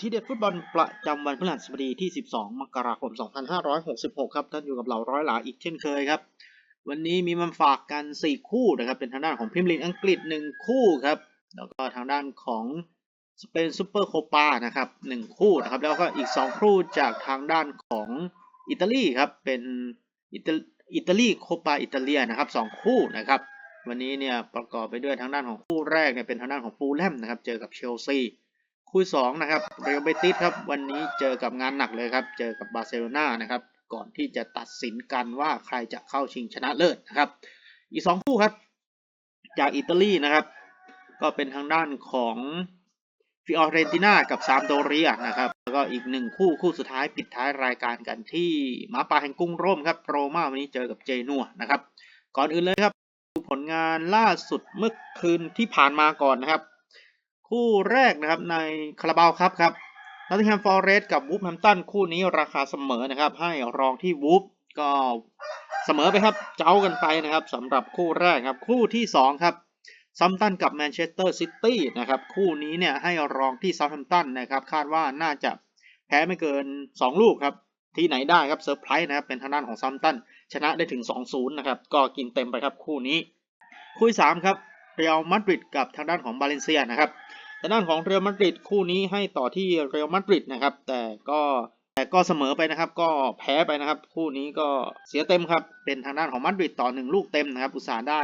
ทีเด็ดฟุตบอลประจำวันพฤหัสบดีที่ 12 มกราคม 2566 ครับ ท่านอยู่กับเราร้อยหลาอีกเช่นเคยครับ วันนี้มีมาฝากกัน 4 คู่นะครับ เป็นทางด้านของพรีเมียร์ลีกอังกฤษ 1 คู่ครับ แล้วก็ทางด้านของสเปนซูเปอร์โคปานะครับ 1 คู่นะครับ แล้วก็อีก 2 คู่จากทางด้านของอิตาลีครับ เป็นอิตาอิตาลีโคปาอิตาเลียนะครับ2คู่นะครับ วันนี้เนี่ยประกอบไปด้วยทางด้านของคู่แรกเนี่ยเป็นทางด้านของฟูลแลมนะครับ เจอกับเชลซี คู่สองนะครับเรอัลเบติสครับวันนี้เจอกับงานหนักเลยครับ เจอกับบาร์เซโลนานะครับ ก่อนที่จะตัดสินกันว่าใครจะเข้าชิงชนะเลิศนะครับ อีกสองคู่ครับ จากอิตาลีนะครับ ก็เป็นทางด้านของฟิออเรนติน่ากับซามโดเรียนะครับ แล้วก็อีกหนึ่งคู่คู่สุดท้ายปิดท้ายรายการกันที่หมาป่าแห่งกรุงโรมครับโรมาวันนี้เจอกับเจนัวนะครับ ก่อนอื่นเลยครับดูผลงานล่าสุดเมื่อคืนที่ผ่านมาก่อนนะครับ คู่แรกนะครับในคาราบาวครับครับนอตติงแฮมฟอร์เรสต์กับวูฟแฮมตันคู่นี้ราคาเสมอนะครับ ให้รองที่วูฟก็เสมอไปครับ เจ้ากันไปนะครับสำหรับคู่แรกครับคู่ที่ 2 ครับซัมตันกับแมนเชสเตอร์ซิตี้นะครับคู่นี้เนี่ยให้รองที่ซัมแฮมตันนะครับคาดว่าน่าจะแพ้ไม่เกิน 2 ลูกครับที่ไหนได้ครับเซอร์ไพรส์นะครับเป็นทางด้านของซัมตันชนะได้ถึง 2-0 นะครับ ก็กินเต็มไปครับคู่นี้ คู่ที่3ครับเรอัลมาดริดกับทางด้านของบาเลนเซียนะครับ ทางด้านของเรอัลมาดริดคู่นี้ให้ต่อที่เรอัลมาดริดนะครับ แต่ก็แต่ก็เสมอไปนะครับ ก็แพ้ไปนะครับ คู่นี้ก็เสียเต็มครับ เป็นทางด้านของมาดริดต่อหนึ่งลูกเต็มนะครับ อุตสาห์ได้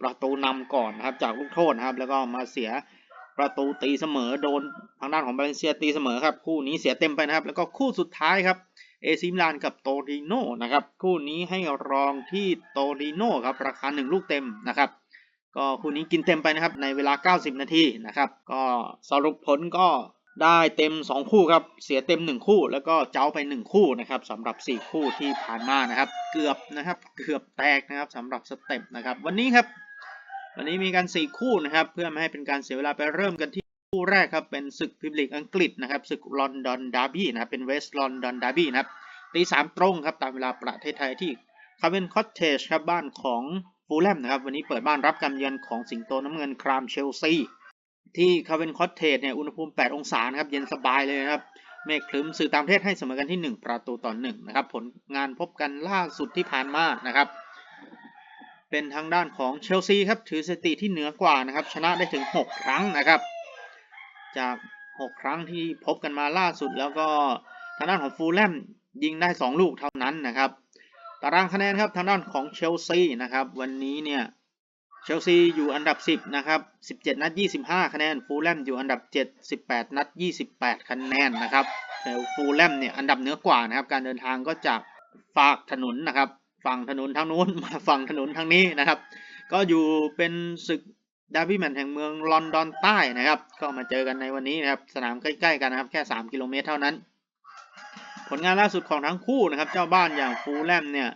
ประตูนำก่อนนะครับ จากลูกโทษนะครับ แล้วก็มาเสียประตูตีเสมอโดนทางด้านของบาเลนเซียตีเสมอครับ คู่นี้เสียเต็มไปนะครับ แล้วก็คู่สุดท้ายครับเอซิมิลานกับโตริโนนะครับ คู่นี้ให้รองที่โตริโนครับราคาหนึ่งลูกเต็มนะครับ ก็คู่นี้กินเต็มไปนะครับในเวลา 90 นาทีนะครับ ก็สรุปผลก็ได้เต็ม 2 คู่ครับ เสียเต็ม 1 คู่ แล้วก็เจ้าไป 1 คู่นะครับสำหรับ 4 คู่ที่ผ่านมานะครับ เกือบนะครับ เกือบแตกนะครับสำหรับสเต็ปนะครับ วันนี้ครับ วันนี้มีการ4คู่นะครับ เพื่อไม่ให้เป็นการเสียเวลาไปเริ่มกันที่คู่แรกครับเป็นศึกพรีเมียร์ลีกอังกฤษนะครับศึกลอนดอนดาร์บี้นะครับเป็นเวสต์ลอนดอนดาร์บี้นะครับตีสามตรงครับตามเวลาประเทศไทยที่คาเวนคอตเทจครับบ้านของ ฟูลแลมนะครับวันนี้เปิดบ้านรับการเยือนของสิงโตน้ำเงินครามเชลซีที่คาเวนคอตเทจเนี่ยอุณหภูมิ 8 องศานะครับเย็นสบายเลยนะครับเมฆคลึ้มสื่อตางประเทศให้เสมอกันที่ 1 ประตูต่อ1นะครับผลงานพบกันล่าสุดที่ผ่านมานะครับ เป็นทางด้านของเชลซีครับถือสถิติที่เหนือกว่านะครับชนะได้ถึง 6 ครั้งนะครับ จาก 6 ครั้งที่พบกันมาล่าสุดแล้วก็ทางด้านของฟูลแลมยิงได้ 2 ลูกเท่านั้นนะครับ ตารางคะแนนครับทางด้านของเชลซีนะครับวันนี้เนี่ยเชลซีอยู่อันดับ 10 นะครับ 17 นัด 25 คะแนน ฟูลแลมอยู่อันดับ 7 18 นัด 28 คะแนนนะครับแต่ฟูลแลมเนี่ยอันดับเหนือกว่านะครับ การเดินทางก็จากฝากถนนนะครับ ฝั่งถนนทางนู้นมาฝั่งถนนทางนี้นะครับ ก็อยู่เป็นศึกดาร์บี้แมนแห่งเมืองลอนดอนใต้นะครับ ก็มาเจอกันในวันนี้นะครับ สนามใกล้ๆกันนะครับ แค่ 3 กิโลเมตรเท่านั้น ผลงานล่าสุดของทั้งคู่นะครับ เจ้าบ้านอย่างฟูลแลมเนี่ย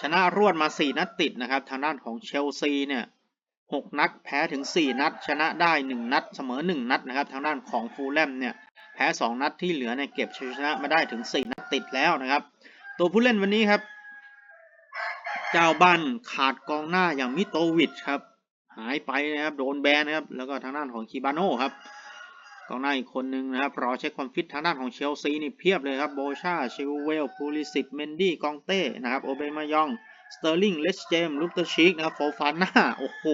ชนะรวดมา 4 นัดติดนะครับ ทางด้านของเชลซีเนี่ย6นัดแพ้ถึง 4 นัด ชนะได้ 1 นัด เสมอ 1 นัดนะครับ ทางด้านของฟูลแลมเนี่ยแพ้ 2 นัดที่เหลือเนี่ยเก็บชัยชนะมาได้ถึง 4 นัดติดแล้วนะครับ ตัวผู้เล่นวันนี้ครับ เจ้าบ้านขาดกองหน้าอย่างมิโตวิชครับ หายไปนะครับโดนแบนนะครับแล้วก็ทางด้านของคีบาโน่ครับ กองหน้าอีกคนนึงนะครับรอเช็คความฟิตทางด้านของเชลซีนี่เพียบเลยครับโบชาชิลเวลพูลิสิตเมนดี้กองเต้นะครับโอเบมายองสเตอร์ลิงเลสเจมลูเตอร์ชิกนะครับโฟฟาน่าโอ้โห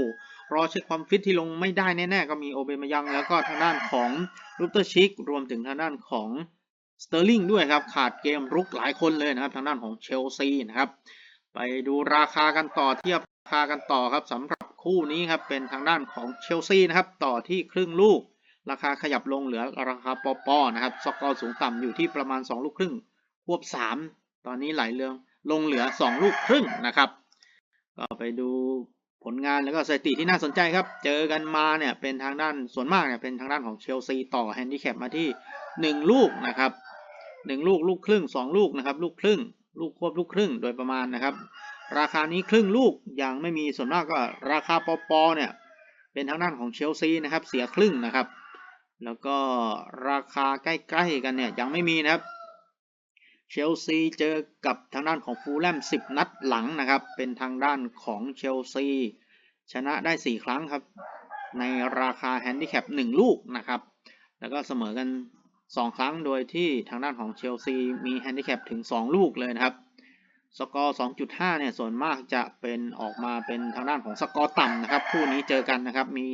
รอเช็คความฟิตที่ลงไม่ได้แน่ๆก็มีโอเบมายองแล้วก็ทางด้านของลูเตอร์ชิกรวมถึงทางด้านของสเตอร์ลิงด้วยครับขาดเกมรุกหลายคนเลยนะครับทางด้านของเชลซีนะครับไปดูราคากันต่อเทียบราคากันต่อครับสำหรับคู่นี้ครับเป็นทางด้านของเชลซีนะครับต่อที่ครึ่งลูก ราคาขยับลงเหลือราคาปอปอนะครับสกอร์สูงต่ำอยู่ที่ประมาณ 2 ลูกครึ่งควบ 3 ตอนนี้ไหลเรืองลงเหลือ 2 ลูกครึ่งนะครับ ก็ไปดูผลงานแล้วก็สถิติที่น่าสนใจครับ เจอกันมาเนี่ยเป็นทางด้านส่วนมากเนี่ยเป็นทางด้านของเชลซีต่อแฮนดิแคปมาที่ 1 ลูกนะครับ 1 ลูกลูกครึ่ง 2 ลูกนะครับ ลูกครึ่ง ลูกควบลูกครึ่งโดยประมาณนะครับ ราคานี้ครึ่งลูกยังไม่มีส่วนมากก็ราคาปอปอเนี่ยเป็นทางด้านของเชลซีนะครับเสียครึ่งนะครับ แล้วก็ราคาใกล้ๆกันเนี่ยยังไม่มีนะครับ เชลซีเจอกับทางด้านของฟูลแลม 10 นัดหลังนะครับ เป็นทางด้านของเชลซีชนะได้ 4 ครั้งครับ ในราคาแฮนดิแคป 1 ลูกนะครับ แล้วก็เสมอกัน 2 ครั้งโดยที่ทางด้านของเชลซีมีแฮนดิแคปถึง 2 ลูกเลยนะครับ สกอร์ 2.5 เนี่ย ส่วนมากจะเป็นออกมาเป็นทางด้านของสกอร์ต่ำนะครับ คู่นี้เจอกันนะครับ มี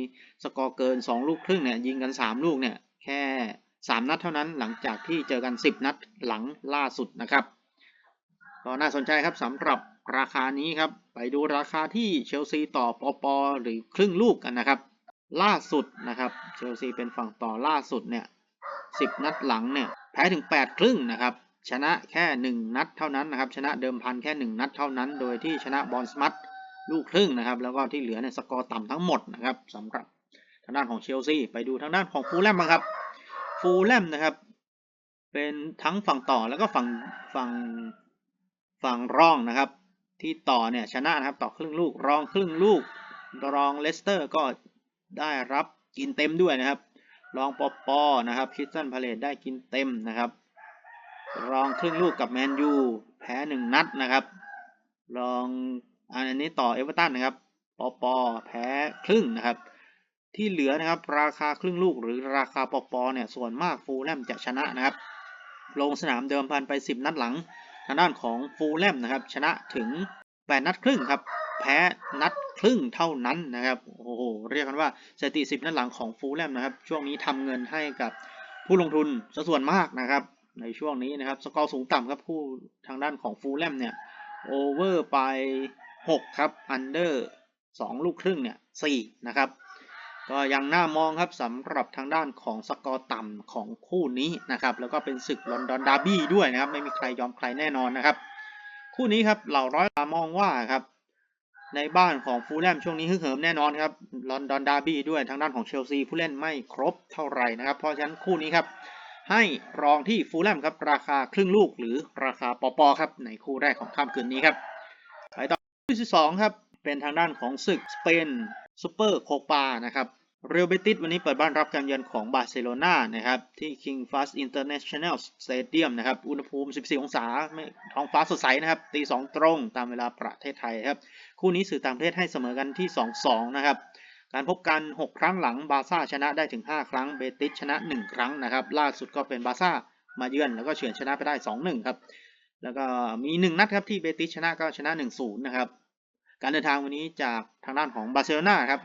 สกอร์เกิน 2 ลูกครึ่งเนี่ย ยิงกัน 3 ลูกเนี่ย แค่ 3 นัดเท่านั้น หลังจากที่เจอกัน 10 นัดหลังล่าสุดนะครับ ก็น่าสนใจครับสำหรับราคานี้ครับ ไปดูราคาที่เชลซีต่อปอปอหรือครึ่งลูกกันนะครับ ล่าสุดนะครับ เชลซีเป็นฝั่งต่อล่าสุดเนี่ย 10 นัดหลังเนี่ย แพ้ถึง 8 ครึ่งนะครับ ชนะแค่ 1 นัดเท่านั้นนะครับ ชนะเดิมพันแค่ 1 นัดเท่านั้น โดยที่ชนะบอลสมัตลูกครึ่งนะครับ แล้วก็ที่เหลือเนี่ยสกอร์ต่ำทั้งหมดนะครับสำหรับทางด้านของเชลซีไปดูทางด้านของฟูลแลมบ้างครับ ฟูลแลมนะครับ เป็นทั้งฝั่งต่อแล้วก็ฝั่งฝั่งฝั่งร่องนะครับ ที่ต่อเนี่ยชนะนะครับต่อครึ่งลูกรองครึ่งลูกรองเลสเตอร์ก็ได้รับกินเต็มด้วยนะครับ รองปอปอนะครับคริสตันพาเลตได้กินเต็มนะครับ รองครึ่งลูกกับแมนยูแพ้หนึ่งนัดนะครับ รองอันนี้ต่อเอเวอร์ตันนะครับปอปอแพ้ครึ่งนะครับ ที่เหลือนะครับราคาครึ่งลูกหรือราคาปอปอเนี่ยส่วนมากฟูลแลมจะชนะนะครับ ลงสนามเดิมพันไป 10 นัดหลัง ทางด้านของฟูลแลมนะครับ ชนะถึง 8 นัดครึ่งครับ แพ้นัดครึ่งเท่านั้นนะครับโอ้โหเรียกกันว่าสถิติ 10 นัดหลังของฟูลแลมนะครับ ช่วงนี้ทำเงินให้กับผู้ลงทุนส่วนมากนะครับ ในช่วงนี้นะครับ สกอร์สูงต่ำครับผู้ทางด้านของฟูลแลมเนี่ยโอเวอร์ไป 6 ครับ อันเดอร์2ลูกครึ่งเนี่ย4นะครับ ก็ยังน่ามองครับสำหรับทางด้านของสกอร์ต่ำของคู่นี้นะครับ แล้วก็เป็นศึกลอนดอนดาร์บี้ด้วยนะครับ ไม่มีใครยอมใครแน่นอนนะครับ คู่นี้ครับเหล่าร้อยมองว่าครับในบ้านของฟูลแลมช่วงนี้ฮึกเหิมแน่นอนครับลอนดอนดาร์บี้ด้วยทางด้านของเชลซีผู้เล่นไม่ครบเท่าไหร่นะครับ เพราะฉะนั้นคู่นี้ครับ ให้รองที่ฟูลแลมครับ ราคาครึ่งลูกหรือราคาปอปอครับ ในคู่แรกของค่ำคืนนี้ครับไปต่อคู่ที่สองครับ เป็นทางด้านของศึกสเปนซูเปอร์โคปานะครับเรอัลเบติสวันนี้เปิดบ้านรับการเยือนของบาร์เซโลนานะครับ ที่ King Fahd International Stadium นะครับ อุณหภูมิ 14 องศาท้องฟ้าสดใสนะครับ ตี 2 ตรงตามเวลาประเทศไทยครับ คู่นี้สื่อต่างประเทศให้เสมอกันที่ 2-2 นะครับ การพบกัน 6 ครั้งหลังบาร์ซ่าชนะได้ถึง 5 ครั้งเบติสชนะ 1 ครั้งนะครับ ล่าสุดก็เป็นบาร์ซ่ามาเยือนแล้วก็เฉือนชนะไปได้ 2-1 ครับ แล้วก็มี 1 นัดครับที่เบติสชนะก็ชนะ 1-0 นะครับ การเดินทางวันนี้จากทางด้านของบาร์เซโลนาครับ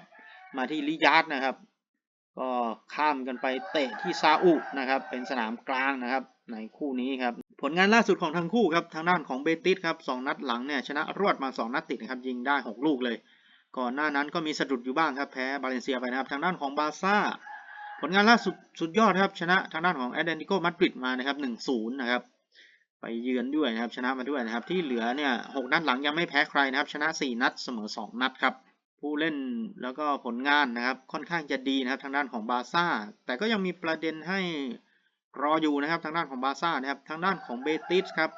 มาที่ลิยาร์ดนะครับ ก็ข้ามกันไปเตะที่ซาอุนะครับ เป็นสนามกลางนะครับ ในคู่นี้ครับ ผลงานล่าสุดของทั้งคู่ครับ ทางด้านของเบติสครับสองนัดหลังเนี่ยชนะรวดมา 2 นัดติดนะครับ ยิงได้ 6 ลูกเลย ก่อนหน้านั้นก็มีสะดุดอยู่บ้างครับแพ้บาเลนเซียไปนะครับทางด้านของบาร์ซ่าผลงานล่าสุดสุดยอดครับชนะทางด้านของแอตเลติโกมาดริดมานะครับ1-0นะครับไปเยือนด้วยนะครับชนะมาด้วยนะครับที่เหลือเนี่ยหนัดหลังยังไม่แพ้ใครนะครับชนะ 4 นัดเสมอ 2 นัดครับผู้เล่นแล้วก็ผลงานนะครับค่อนข้างจะดีนะครับทางด้านของบาร์ซ่า แต่ก็ยังมีประเด็นให้รออยู่นะครับทางด้านของบาร์ซ่านะครับทางด้านของเบติสครับ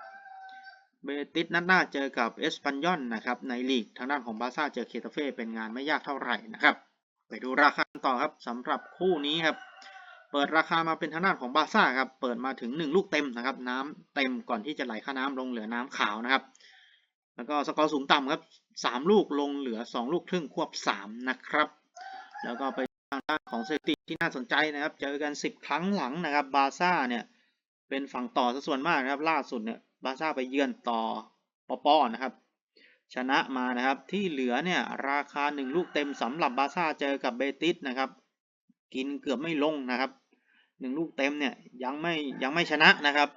เบติสนัดหน้าเจอกับเอสปันยอนนะครับในลีกทางด้านของบาซ่าเจอเคตาเฟ่เป็นงานไม่ยากเท่าไหร่นะครับ ไปดูราคาต่อครับสำหรับคู่นี้ครับ เปิดราคามาเป็นทางด้านของบาซ่าครับเปิดมาถึง 1 ลูกเต็มนะครับ น้ำเต็มก่อนที่จะไหลค่าน้ำลงเหลือน้ำขาวนะครับ แล้วก็สกอร์สูงต่ำครับ 3 ลูกลงเหลือ 2 ลูกครึ่งควบ 3 นะครับ แล้วก็ไปทางด้านของสถิติที่น่าสนใจนะครับ เจอกัน 10 ครั้งหลังนะครับบาซ่าเนี่ยเป็นฝั่งต่อซะส่วนมากนะครับล่าสุดเนี่ย บาซ่าไปเยือนต่อปอปอนะครับ ชนะมานะครับที่เหลือเนี่ยราคา 1 ลูกเต็มสำหรับบาซ่าเจอกับเบติสนะครับ กินเกือบไม่ลงนะครับหนึ่งลูกเต็มเนี่ยยังไม่ยังไม่ชนะนะครับ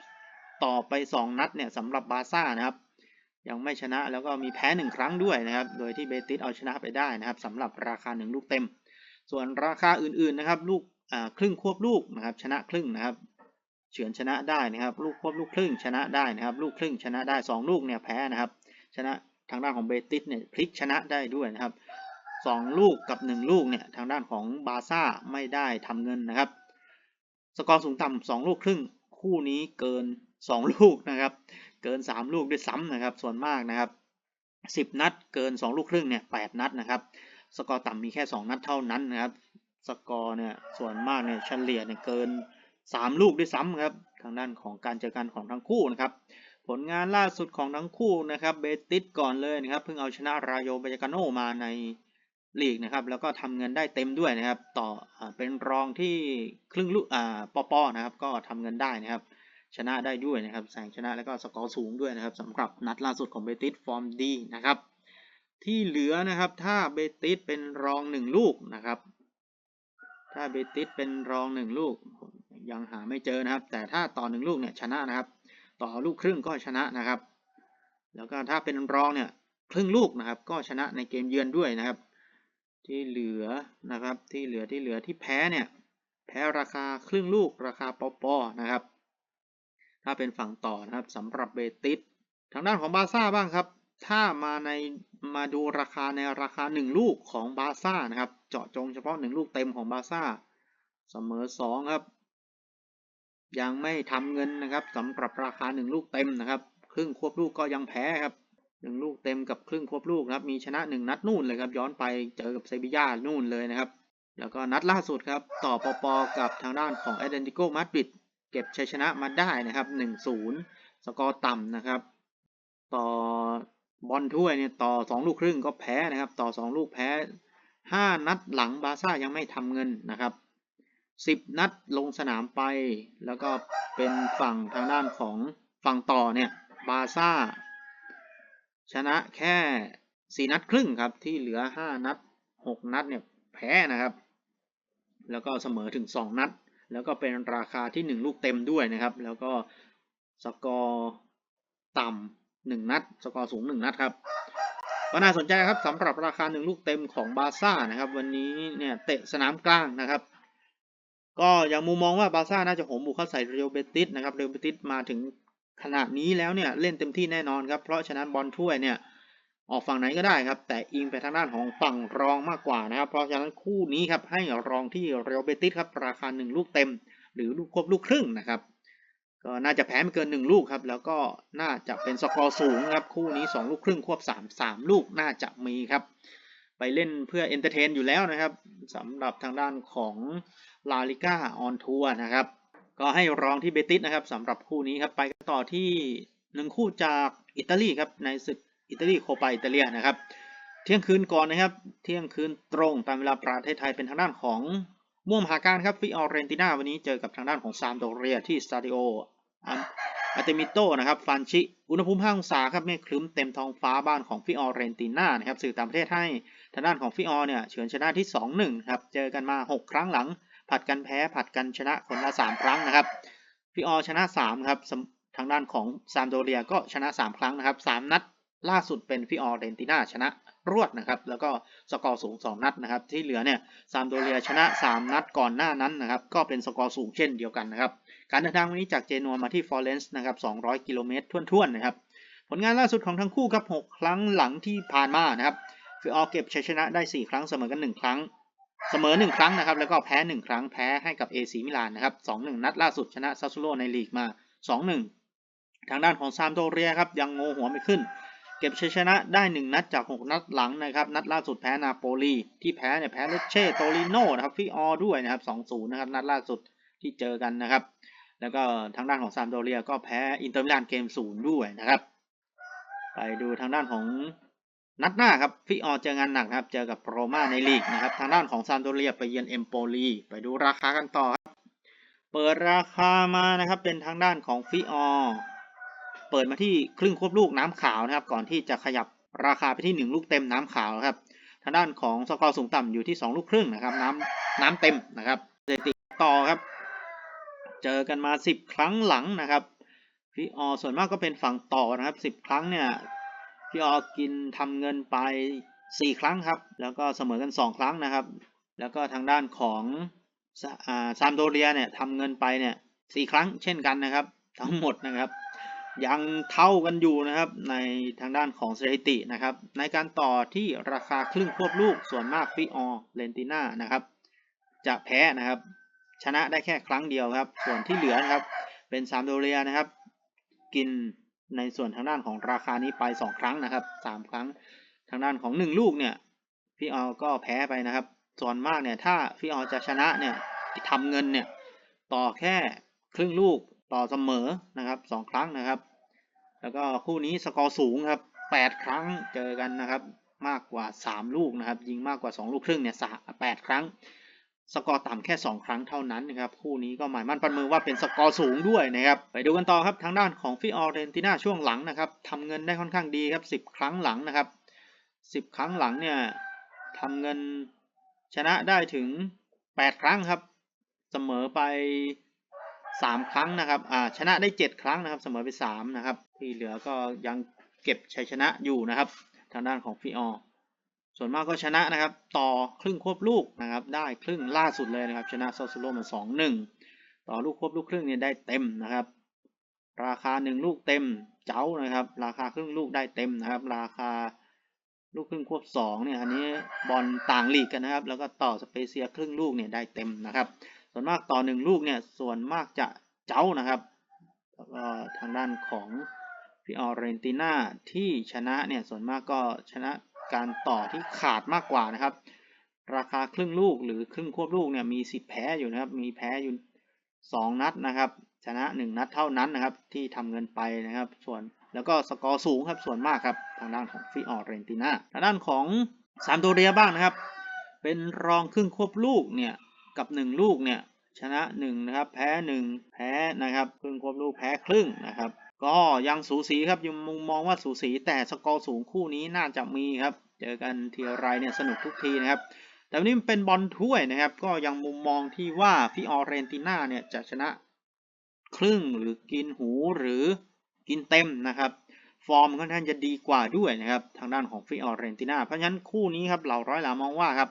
ต่อไปสองนัดเนี่ยสำหรับบาซ่านะครับ ยังไม่ชนะแล้วก็มีแพ้หนึ่งครั้งด้วยนะครับ โดยที่เบติสเอาชนะไปได้นะครับสำหรับราคาหนึ่งลูกเต็ม ส่วนราคาอื่นๆนะครับ ลูกครึ่งควบลูกนะครับ ชนะครึ่งนะครับ เฉือนชนะได้นะครับ ลูกควบลูกครึ่งชนะได้นะครับ ลูกครึ่งชนะได้สองลูกเนี่ยแพ้นะครับ ชนะทางด้านของเบติสเนี่ยพลิกชนะได้ด้วยนะครับสองลูกกับหนึ่งลูกเนี่ยทางด้านของบาซ่าไม่ได้ทำเงินนะครับ สกอร์สูงต่ำสองลูกครึ่งคู่นี้เกินสองลูกนะครับ เกินสามลูกด้วยซ้ำนะครับ ส่วนมากนะครับสิบนัดเกินสองลูกครึ่งเนี่ยแปดนัดนะครับ สกอร์ต่ำมีแค่สองนัดเท่านั้นนะครับ สกอร์เนี่ยส่วนมากเนี่ยเฉลี่ยเนี่ยเกิน สามลูกด้วยซ้ำครับทางด้านของการเจอกันของทั้งคู่นะครับ ผลงานล่าสุดของทั้งคู่นะครับเบติสก่อนเลยนะครับเพิ่งเอาชนะรายโยบายกาโนมาในลีกนะครับแล้วก็ทำเงินได้เต็มด้วยนะครับ ต่ออเป็นรองที่ครึ่งลูกอ่าปอปอนะครับก็ทำเงินได้นะครับ ชนะได้ด้วยนะครับแสงชนะแล้วก็สกอร์สูงด้วยนะครับสำหรับนัดล่าสุดของเบติสฟอร์มดีนะครับ ที่เหลือนะครับถ้าเบติสเป็นรองหนึ่งลูกนะครับ ถ้าเบติสเป็นรองหนึ่งลูก ยังหาไม่เจอนะครับ แต่ถ้าต่อหนึ่งลูกเนี่ยชนะนะครับ ต่อลูกครึ่งก็ชนะนะครับ แล้วก็ถ้าเป็นรองเนี่ยครึ่งลูกนะครับ ก็ชนะในเกมเยือนด้วยนะครับ ที่เหลือนะครับที่เหลือที่เหลือที่แพ้เนี่ยแพ้ราคาครึ่งลูกราคาปอปอนะครับ ถ้าเป็นฝั่งต่อนะครับสำหรับเบติสทางด้านของบาซ่าบ้างครับ ถ้ามาในมาดูราคาในราคา 1 ลูกของบาซ่านะครับ เจาะจงเฉพาะ 1 ลูกเต็มของบาซ่าเสมอ2ครับ ยังไม่ทำเงินนะครับสำหรับราคา 1 ลูกเต็มนะครับ ครึ่งควบลูกก็ยังแพ้ครับ1ลูกเต็มกับครึ่งควบลูกนะครับ มีชนะ1นัดนู่นเลยครับ ย้อนไปเจอกับเซบีย่านู่นเลยนะครับ แล้วก็นัดล่าสุดครับ ต่อปอปอกับทางด้านของเอเดนติโกมาดริดเก็บชัยชนะมาได้นะครับ1-0สกอร์ต่ำนะครับ ต่อบอลถ้วยเนี่ยต่อ2ลูกครึ่งก็แพ้นะครับ ต่อ2ลูกแพ้5นัดหลังบาซ่ายังไม่ทำเงินนะครับ 10นัดลงสนามไป แล้วก็เป็นฝั่งทางด้านของฝั่งต่อเนี่ย บาซ่า ชนะแค่4นัดครึ่งครับ ที่เหลือ5นัด6นัดเนี่ยแพ้นะครับ แล้วก็เสมอถึง2นัด แล้วก็เป็นราคาที่1ลูกเต็มด้วยนะครับ แล้วก็สกอร์ต่ำหนึ่งนัด สกอร์สูง1นัดครับก็น่าสนใจครับสำหรับราคา1ลูกเต็มของบาซ่านะครับ วันนี้เนี่ยเตะสนามกลางนะครับ ก็อยังมุมมองว่าบาซ่าน่าจะโหมบุกเข้าใส่เรอัลเบติสนะครับเรอัลเบติสมาถึงขนาดนี้แล้วเนี่ยเล่นเต็มที่แน่นอนครับ เพราะฉะนั้นบอลถ้วยเนี่ยออกฝั่งไหนก็ได้ครับ แต่อิงไปทางด้านของฝั่งรองมากกว่านะครับ เพราะฉะนั้นคู่นี้ครับให้รองที่เรอัลเบติสครับราคา 1 ลูกเต็ม หรือลูกควบลูกครึ่งนะครับ ก็น่าจะแพ้ไม่เกิน 1 ลูกครับ แล้วก็น่าจะเป็นสกอร์สูงครับ คู่นี้ 2 ลูกครึ่งควบ 3 3 ลูกน่าจะมีครับ ไปเล่นเพื่อเอนเตอร์เทนอยู่แล้วนะครับสำหรับทางด้านของ ลาลิก้าออนทัวร์นะครับ ก็ให้รองที่เบติสนะครับสำหรับคู่นี้ครับไปกันต่อที่หนึ่งคู่จากอิตาลีครับในศึกอิตาลีโคปาอิตาเลียนะครับ เที่ยงคืนก่อนนะครับ เที่ยงคืนตรงตามเวลาประเทศไทยเป็นทางด้านของม่วมหาการครับฟิออเรนติน่าวันนี้เจอกับทางด้านของซามโดเรียที่สตาดิโออาเตมิโตนะครับฟันชิ อุณหภูมิ5องศาครับเมฆครึ้มเต็มท้องฟ้าบ้านของฟิออเรนติน่านะครับสื่อต่างประเทศให้ทางด้านของฟิออเนี่ยเฉือนชนะที่ 2-1ครับเจอกันมา 6 ครั้งหลัง ผัดกันแพ้ผัดกันชนะคนละ3ครั้งนะครับฟิออชนะ3ครับทางด้านของซามโดเรียก็ชนะ3ครั้งนะครับ3นัดล่าสุดเป็นฟิออเรนติน่าชนะรวดนะครับ แล้วก็สกอร์สูง 2 นัดนะครับ ที่เหลือเนี่ยซามโดเรียชนะ 3 นัดก่อนหน้านั้นนะครับ ก็เป็นสกอร์สูงเช่นเดียวกันนะครับ การเดินทางวันนี้จากเจนัวมาที่ฟลอเรนซ์นะครับ 200 กิโลเมตรท่วนๆนะครับ ผลงานล่าสุดของทั้งคู่ครับ 6 ครั้งหลังที่ผ่านมานะครับฟิออเก็บชัยชนะได้ 4 ครั้งเสมอกัน 1 ครั้ง เสมอ 1 ครั้งนะครับ แล้วก็แพ้ 1 ครั้งแพ้ให้กับเอซีมิลานนะครับ 2-1 นัดล่าสุดชนะซาซูโรในลีกมา 2-1 ทางด้านของซามโดเรียครับยังโงหัวไม่ขึ้น เก็บชัยชนะได้ 1 นัดจาก 6 นัดหลังนะครับ นัดล่าสุดแพ้นาโปลีที่แพ้เนี่ยแพ้เลเช่โตริโนนะครับฟิออด้วยนะครับ 2-0 นะครับนัดล่าสุดที่เจอกันนะครับ แล้วก็ทางด้านของซามโดเรียก็แพ้อินเตอร์มิลานเกมศูนย์ด้วยนะครับ ไปดูทางด้านของ นัดหน้าครับฟิออเจองานหนักครับ เจอกับโรม่าในลีกนะครับ ทางด้านของซามโดเรียไปเยือนเอมโปลีไปดูราคากันต่อครับ เปิดราคามานะครับ เป็นทางด้านของฟิออเปิดมาที่ครึ่งควบลูกน้ำขาวนะครับ ก่อนที่จะขยับราคาไปที่ 1 ลูกเต็มน้ำขาวครับ ทางด้านของสกอร์สูงต่ำอยู่ที่ 2 ลูกครึ่งนะครับ น้ำน้ำเต็มนะครับสถิติต่อครับ เจอกันมา 10 ครั้งหลังนะครับฟิออส่วนมากก็เป็นฝั่งต่อนะครับ 10 ครั้งเนี่ย ฟิออกินทำเงินไป 4 ครั้งครับ แล้วก็เสมอกัน 2 ครั้งนะครับ แล้วก็ทางด้านของซามโดเรียเนี่ยทำเงินไปเนี่ย4ครั้งเช่นกันนะครับ ทั้งหมดนะครับ ยังเท่ากันอยู่นะครับในทางด้านของสถิตินะครับ ในการต่อที่ราคาครึ่งควบลูกส่วนมากฟิออเลนติน่านะครับ จะแพ้นะครับ ชนะได้แค่ครั้งเดียวครับ ส่วนที่เหลือนะครับ เป็นซามโดเรียนะครับ กิน ในส่วนทางด้านของราคานี้ไป 2 ครั้งนะครับ3ครั้งทางด้านของ 1 ลูกเนี่ยฟิออก็แพ้ไปนะครับ ส่วนมากเนี่ยถ้าฟิออจะชนะเนี่ยทำเงินเนี่ยต่อแค่ครึ่งลูกต่อเสมอนะครับ 2 ครั้งนะครับ แล้วก็คู่นี้สกอร์สูงครับ 8 ครั้งเจอกันนะครับ มากกว่า 3 ลูกนะครับ ยิงมากกว่า 2 ลูกครึ่งเนี่ยสแปดครั้ง สกอร์ต่ำแค่ 2 ครั้งเท่านั้นนะครับคู่นี้ก็หมายมั่นปันมือว่าเป็นสกอร์สูงด้วยนะครับไปดูกันต่อครับทางด้านของฟิออเรนติน่าช่วงหลังนะครับทำเงินได้ค่อนข้างดีครับ 10 ครั้งหลังนะครับ 10 ครั้งหลังเนี่ยทำเงินชนะได้ถึง 8 ครั้งครับ เสมอไป 3 ครั้งนะครับอ่าชนะได้ 7 ครั้งนะครับ เสมอไป 3 นะครับ ที่เหลือก็ยังเก็บชัยชนะอยู่นะครับ ทางด้านของฟิออ ส่วนมากก็ชนะนะครับ ต่อครึ่งควบลูกนะครับ ได้ครึ่งล่าสุดเลยนะครับ ชนะซาซูโร่มาสองหนึ่งต่อลูกควบลูกครึ่งเนี่ยได้เต็มนะครับ ราคาหนึ่งลูกเต็มเจ้านะครับ ราคาครึ่งลูกได้เต็มนะครับ ราคาลูกครึ่งควบสองเนี่ยอันนี้บอลต่างลีกกันนะครับ แล้วก็ต่อสเปเซียครึ่งลูกเนี่ยได้เต็มนะครับ ส่วนมากต่อหนึ่งลูกเนี่ยส่วนมากจะเจ้านะครับทางด้านของฟิออเรนติน่าที่ชนะเนี่ยส่วนมากก็ชนะ การต่อที่ขาดมากกว่านะครับ ราคาครึ่งลูกหรือครึ่งควบลูกเนี่ยมีสิทธิ์แพ้อยู่นะครับ มีแพ้อยู่สองนัดนะครับ ชนะหนึ่งนัดเท่านั้นนะครับ ที่ทำเงินไปนะครับ ส่วนแล้วก็สกอร์สูงครับส่วนมากครับทางด้านของฟิออเรนติน่าทางด้านของซามโดเรียบ้างนะครับ เป็นรองครึ่งควบลูกเนี่ยกับหนึ่งลูกเนี่ยชนะหนึ่งนะครับแพ้หนึ่งแพ้นะครับครึ่งควบลูกแพ้ครึ่งนะครับ ก็ยังสูสีครับยังมุมมองว่าสูสีแต่สกอร์สูงคู่นี้น่าจะมีครับ เจอกันทีไรเนี่ยสนุกทุกทีนะครับ แต่วันนี้มันเป็นบอลถ้วยนะครับ ก็ยังมุมมองที่ว่าฟิออเรนติน่าเนี่ยจะชนะครึ่งหรือกินหูหรือกินเต็มนะครับ ฟอร์มค่อนข้างจะดีกว่าด้วยนะครับ ทางด้านของฟิออเรนติน่าเพราะฉะนั้นคู่นี้ครับเหล่าร้อยหลามองว่าครับ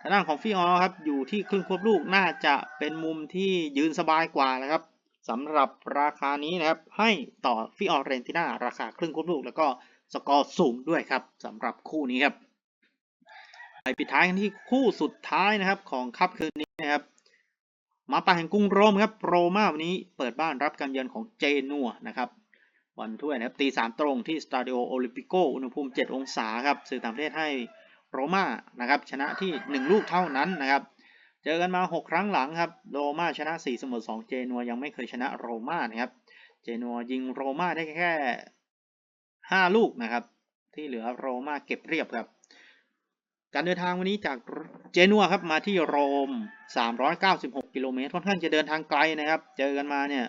ทางด้านของฟิออครับอยู่ที่ครึ่งควบลูกน่าจะเป็นมุมที่ยืนสบายกว่านะครับ สำหรับราคานี้นะครับให้ต่อฟิออเรนติน่าราคาครึ่งควบลูก แล้วก็สกอร์สูงด้วยครับสำหรับคู่นี้ครับไปปิดท้ายกันที่คู่สุดท้ายนะครับของคัพคืนนี้นะครับมาปาแห่งกรุงโรมครับโรมาวันนี้เปิดบ้านรับการเยือนของเจนัวนะครับบอลถ้วยนะครับตีสามตรงที่สตาดิโอโอลิมปิโกอุณหภูมิ 7 องศาครับสื่อต่างประเทศให้โรมานะครับชนะที่ 1 ลูกเท่านั้นนะครับ เจอกันมา 6 ครั้งหลังครับ โรม่าชนะ 4 เสมอ 2 เจนัวยังไม่เคยชนะโรม่านะครับ เจนัวยิงโรม่าได้แค่ 5 ลูกนะครับ ที่เหลือโรม่าเก็บเรียบครับ การเดินทางวันนี้จากเจนัวครับมาที่โรม 396 กิโลเมตรค่อนข้างจะเดินทางไกลนะครับ เจอกันมาเนี่ย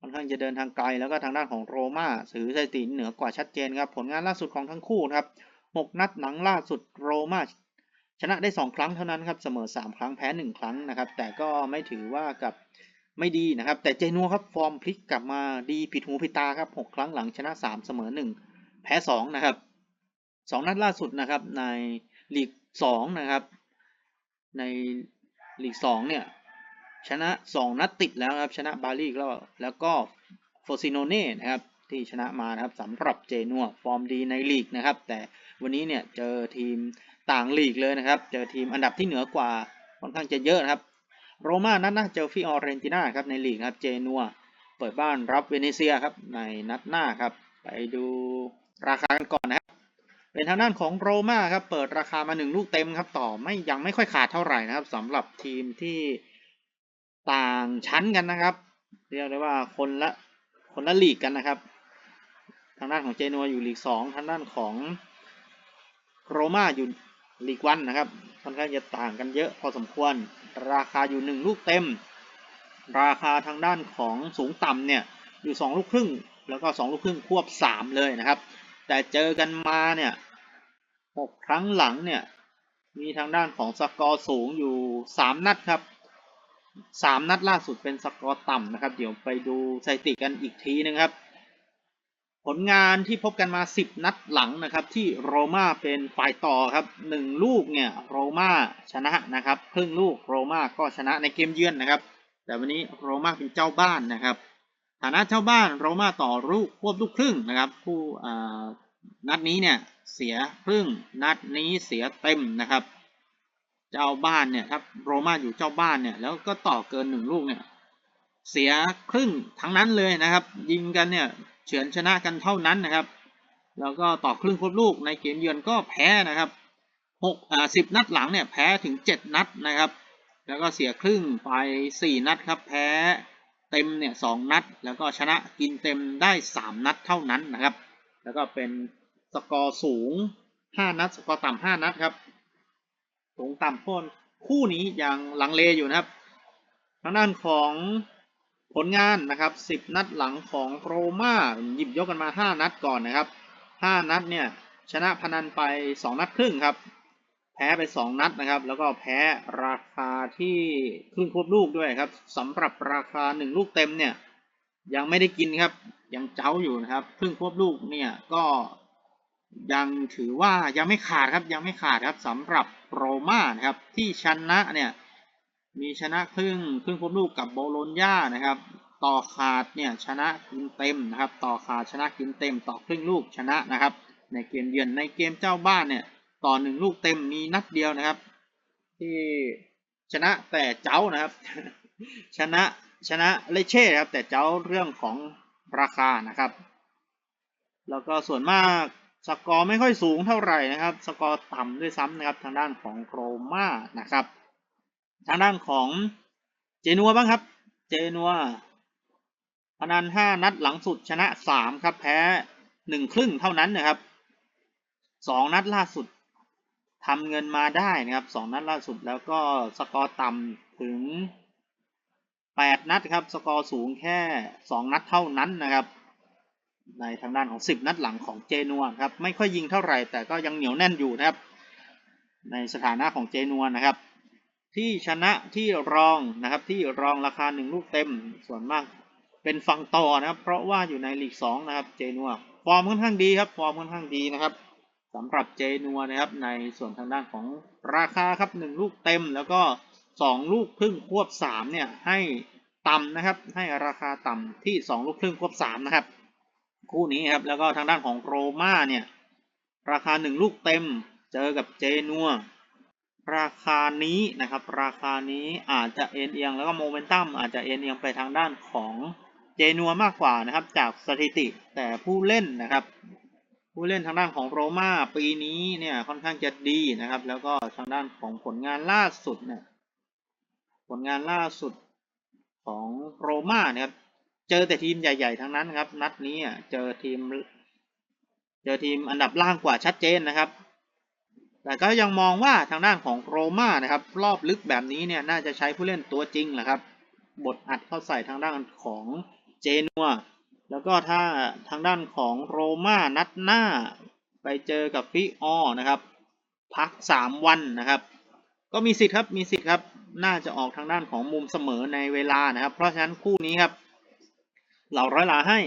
ค่อนข้างจะเดินทางไกลแล้วก็ทางด้านของโรม่าถือสถิติเหนือกว่าชัดเจนครับ ผลงานล่าสุดของทั้งคู่นะครับ 6 นัดหลังล่าสุดโรม่า ชนะได้ 2 ครั้งเท่านั้นครับเสมอ 3 ครั้งแพ้ 1 ครั้งนะครับ แต่ก็ไม่ถือว่ากับไม่ดีนะครับ แต่เจนัวครับฟอร์มพลิกกลับมาดีผิดหูผิดตาครับ 6 ครั้งหลังชนะ 3 เสมอ 1 แพ้ 2 นะครับ 2 นัดล่าสุดนะครับในลีก 2 นะครับ ในลีก 2 เนี่ยชนะ 2 นัดติดแล้วครับชนะบาลีแล้วแล้วก็โฟซิโนเน่นะครับที่ชนะมานะครับสำหรับเจนัวฟอร์มดีในลีกนะครับ แต่วันนี้เนี่ยเจอทีม ต่างลีกเลยนะครับ เจอทีมอันดับที่เหนือกว่าค่อนข้างจะเยอะนะครับ โรม่านัดหน้าเจอฟิออเรนติน่าครับในลีกครับ เจนัวเปิดบ้านรับเวเนเซียครับในนัดหน้าครับ ไปดูราคากันก่อนนะครับ เป็นทางด้านของโรม่าครับ เปิดราคามาหนึ่งลูกเต็มครับ ต่อไม่ยังไม่ค่อยขาดเท่าไหร่นะครับสำหรับทีมที่ต่างชั้นกันนะครับ เรียกได้ว่าคนละคนละลีกกันนะครับ ทางด้านของเจนัวอยู่ลีกสองทางด้านของโรม่าอยู่ ลีกวันนะครับค่อนข้างจะต่างกันเยอะพอสมควร ราคาอยู่หนึ่งลูกเต็ม ราคาทางด้านของสูงต่ำเนี่ยอยู่สองลูกครึ่ง แล้วก็สองลูกครึ่งควบสามเลยนะครับ แต่เจอกันมาเนี่ยหกครั้งหลังเนี่ยมีทางด้านของสกอร์สูงอยู่สามนัดครับสามนัดล่าสุดเป็นสกอร์ต่ำนะครับ เดี๋ยวไปดูสถิติกันอีกทีนึงครับ ผลงานที่พบกันมา 10 นัดหลังนะครับ ที่โรม่าเป็นฝ่ายต่อครับหนึ่งลูกเนี่ยโรม่าชนะนะครับครึ่งลูกโรม่าก็ชนะในเกมเยือนนะครับ แต่วันนี้โรม่าเป็นเจ้าบ้านนะครับ ฐานะเจ้าบ้านโรม่าต่อลูกควบลูกครึ่งนะครับ ผู้นัดนี้เนี่ยเสียครึ่งนัดนี้เสียเต็มนะครับ เจ้าบ้านเนี่ยครับโรม่าอยู่เจ้าบ้านเนี่ยแล้วก็ต่อเกินหนึ่งลูกเนี่ยเสียครึ่งทั้งนั้นเลยนะครับ ยิงกันเนี่ย เฉือนชนะกันเท่านั้นนะครับ แล้วก็ต่อครึ่งควบลูกในเกมเยือนก็แพ้นะครับหกอ่าสิบนัดหลังเนี่ยแพ้ถึงเจ็ดนัดนะครับ แล้วก็เสียครึ่งไปสี่นัดครับแพ้เต็มเนี่ยสองนัด แล้วก็ชนะกินเต็มได้สามนัดเท่านั้นนะครับ แล้วก็เป็นสกอร์สูงห้านัด สกอร์ต่ำห้านัดครับสูงต่ำพ้นคู่นี้ยังลังเลอยู่นะครับทางด้านของ ผลงานนะครับสิบนัดหลังของโรม่าหยิบยกกันมาห้านัดก่อนนะครับห้านัดเนี่ยชนะพนันไปสองนัดครึ่งครับ แพ้ไปสองนัดนะครับ แล้วก็แพ้ราคาที่ครึ่งควบลูกด้วยครับสำหรับราคาหนึ่งลูกเต็มเนี่ยยังไม่ได้กินครับ ยังเจ้าอยู่นะครับครึ่งควบลูกเนี่ยก็ยังถือว่ายังไม่ขาดครับยังไม่ขาดครับสำหรับโรม่านะครับที่ชนะเนี่ย มีชนะครึ่งครึ่งควบลูกกับโบโลญญานะครับ ต่อขาดเนี่ยชนะกินเต็มนะครับ ต่อขาดชนะกินเต็ม ต่อครึ่งลูกชนะนะครับ ในเกมเยือนในเกมเจ้าบ้านเนี่ยต่อหนึ่งลูกเต็มมีนัดเดียวนะครับ ที่ชนะแต่เจ้านะครับ ชนะชนะเลเช่ครับ แต่เจ้าเรื่องของราคานะครับ แล้วก็ส่วนมากสกอร์ไม่ค่อยสูงเท่าไหร่นะครับ สกอร์ต่ำด้วยซ้ำนะครับ ทางด้านของโรม่านะครับ ทางด้านของเจนัวบ้างครับ เจนัวพนันห้านัดหลังสุดชนะสามครับ แพ้หนึ่งครึ่งเท่านั้นนะครับสองนัดล่าสุดทำเงินมาได้นะครับสองนัดล่าสุดแล้วก็สกอร์ต่ำถึงแปดนัดครับ สกอร์สูงแค่สองนัดเท่านั้นนะครับ ในทางด้านของสิบนัดหลังของเจนัวครับ ไม่ค่อยยิงเท่าไหร่แต่ก็ยังเหนียวแน่นอยู่นะครับ ในสถานะของเจนัวนะครับ ที่ชนะที่รองนะครับที่รองราคาหนึ่งลูกเต็มส่วนมากเป็นฟังต่อนะครับ เพราะว่าอยู่ในลีกสองนะครับเจนัวฟอร์มค่อนข้างดีครับฟอร์มค่อนข้างดีนะครับสำหรับเจนัวนะครับในส่วนทางด้านของราคาครับหนึ่งลูกเต็มแล้วก็สองลูกครึ่งควบสามเนี่ยให้ต่ำนะครับให้ราคาต่ำที่สองลูกครึ่งควบสามนะครับคู่นี้ครับแล้วก็ทางด้านของโรม่าเนี่ยราคาหนึ่งลูกเต็ม เจอกับเจนัว ราคานี้นะครับราคานี้อาจจะเอ็นเอียงแล้วก็โมเมนตัมอาจจะเอ็นเอียงไปทางด้านของเจนัวมากกว่านะครับจากสถิติแต่ผู้เล่นนะครับ ผู้เล่นทางด้านของโรม่าปีนี้เนี่ยค่อนข้างจะดีนะครับ แล้วก็ทางด้านของผลงานล่าสุดเนี่ยผลงานล่าสุดของโรม่านะครับเจอแต่ทีมใหญ่ ๆ ทั้งนั้นครับ นัดนี้เจอทีม เจอทีมอันดับล่างกว่าชัดเจนนะครับ แต่ก็ยังมองว่าทางด้านของโรม่านะครับ รอบลึกแบบนี้เนี่ยน่าจะใช้ผู้เล่นตัวจริงแหละครับ บทอัดเข้าใส่ทางด้านของเจนัวแล้วก็ถ้าทางด้านของโรม่านัดหน้าไปเจอกับฟิออนะครับ พักสามวันนะครับ ก็มีสิทธิ์ครับมีสิทธิ์ครับน่าจะออกทางด้านของมุมเสมอในเวลานะครับ เพราะฉะนั้นคู่นี้ครับ เหล่าร้อยหลาให้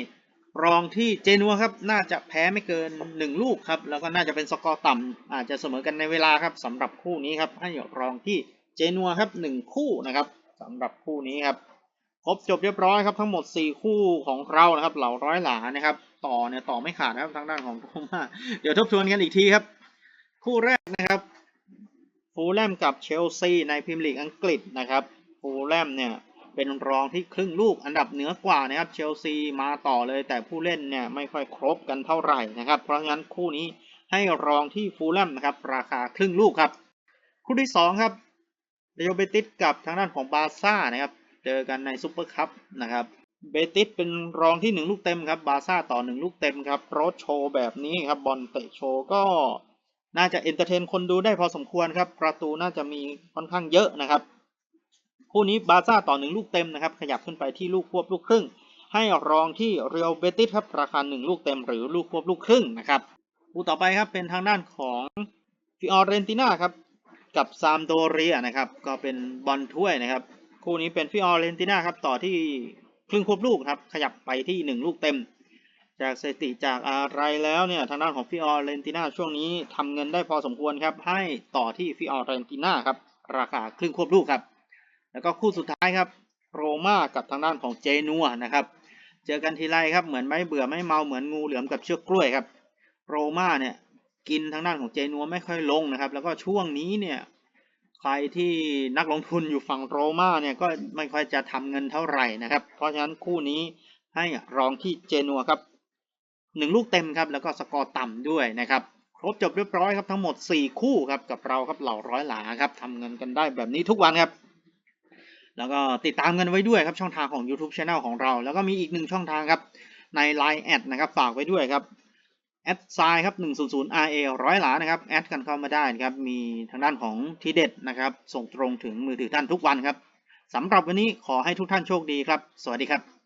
รองที่เจนัวครับน่าจะแพ้ไม่เกินหนึ่งลูกครับแล้วก็น่าจะเป็นสกอร์ต่ำอาจจะเสมอกันในเวลาครับสำหรับคู่นี้ครับให้รองที่เจนัวครับหนึ่งคู่นะครับสำหรับคู่นี้ครับครบจบเรียบร้อยครับทั้งหมด 4 คู่ของเรานะครับเหล่าร้อยหลานะครับ ต่อเนี่ยต่อไม่ขาดนะครับทางด้านของโรม่าเดี๋ยวทบทวนกันอีกทีครับ คู่แรกนะครับฟูลแลมกับเชลซีในพรีเมียร์ลีกอังกฤษนะครับฟูลแลมเนี่ย เป็นรองที่ครึ่งลูกอันดับเหนือกว่านะครับเชลซีมาต่อเลยแต่ผู้เล่นเนี่ยไม่ค่อยครบกันเท่าไหร่นะครับ เพราะงั้นคู่นี้ให้รองที่ฟูลแลมนะครับราคาครึ่งลูกครับ คู่ที่ 2 ครับเรอัลเบติสกับทางด้านของบาซ่านะครับเจอกันในซุปเปอร์คัพนะครับเบติสเป็นรองที่ 1 ลูกเต็มครับบาซ่าต่อ 1 ลูกเต็มครับโรดโชว์แบบนี้ครับบอลเตะโชว์ก็น่าจะเอนเตอร์เทนคนดูได้พอสมควรครับ ประตูน่าจะมีค่อนข้างเยอะนะครับ คู่นี้บาซ่าต่อหนึ่งลูกเต็มนะครับ ขยับขึ้นไปที่ลูกควบลูกครึ่ง ให้รองที่เรียลเบติสครับราคาหนึ่งลูกเต็มหรือลูกควบลูกครึ่งนะครับคู่ต่อไปครับเป็นทางด้านของฟิออเรนติน่าครับกับซามโดเรียนะครับก็เป็นบอลถ้วยนะครับ คู่นี้เป็นฟิออเรนติน่าครับต่อที่ครึ่งควบลูกครับขยับไปที่หนึ่งลูกเต็ม จากสถิติจากอะไรแล้วเนี่ยทางด้านของฟิออเรนติน่าช่วงนี้ทำเงินได้พอสมควรครับให้ต่อที่ฟิออเรนติน่าครับราคาครึ่งควบลูกครับ แล้วก็คู่สุดท้ายครับโรม่ากับทางด้านของเจนัวนะครับเจอกันทีไรครับเหมือนไม่เบื่อไม่เมาเหมือนงูเหลือมกับเชือกกล้วยครับโรม่าเนี่ยกินทางด้านของเจนัวไม่ค่อยลงนะครับ แล้วก็ช่วงนี้เนี่ยใครที่นักลงทุนอยู่ฝั่งโรม่าเนี่ยก็ไม่ค่อยจะทำเงินเท่าไหร่นะครับ เพราะฉะนั้นคู่นี้ให้รองที่เจนัวครับหนึ่งลูกเต็มครับแล้วก็สกอร์ต่ำด้วยนะครับ ครบจบเรียบร้อยครับทั้งหมด 4 คู่ครับกับเราครับเหล่าร้อยหลาครับทำเงินกันได้แบบนี้ทุกวันครับ แล้วก็ติดตามกันไว้ด้วยครับช่องทางของ YouTube Channel ของเรา แล้วก็มีอีกหนึ่งช่องทางครับใน Line แอดนะครับฝากไว้ด้วยครับแอดไซน์ครับ100 RA ร้อยหลานะครับแอดกันเข้ามาได้นะครับมีทางด้านของทีเด็ดนะครับ ส่งตรงถึงมือถือท่านทุกวันครับสำหรับวันนี้ขอให้ทุกท่านโชคดีครับ สวัสดีครับ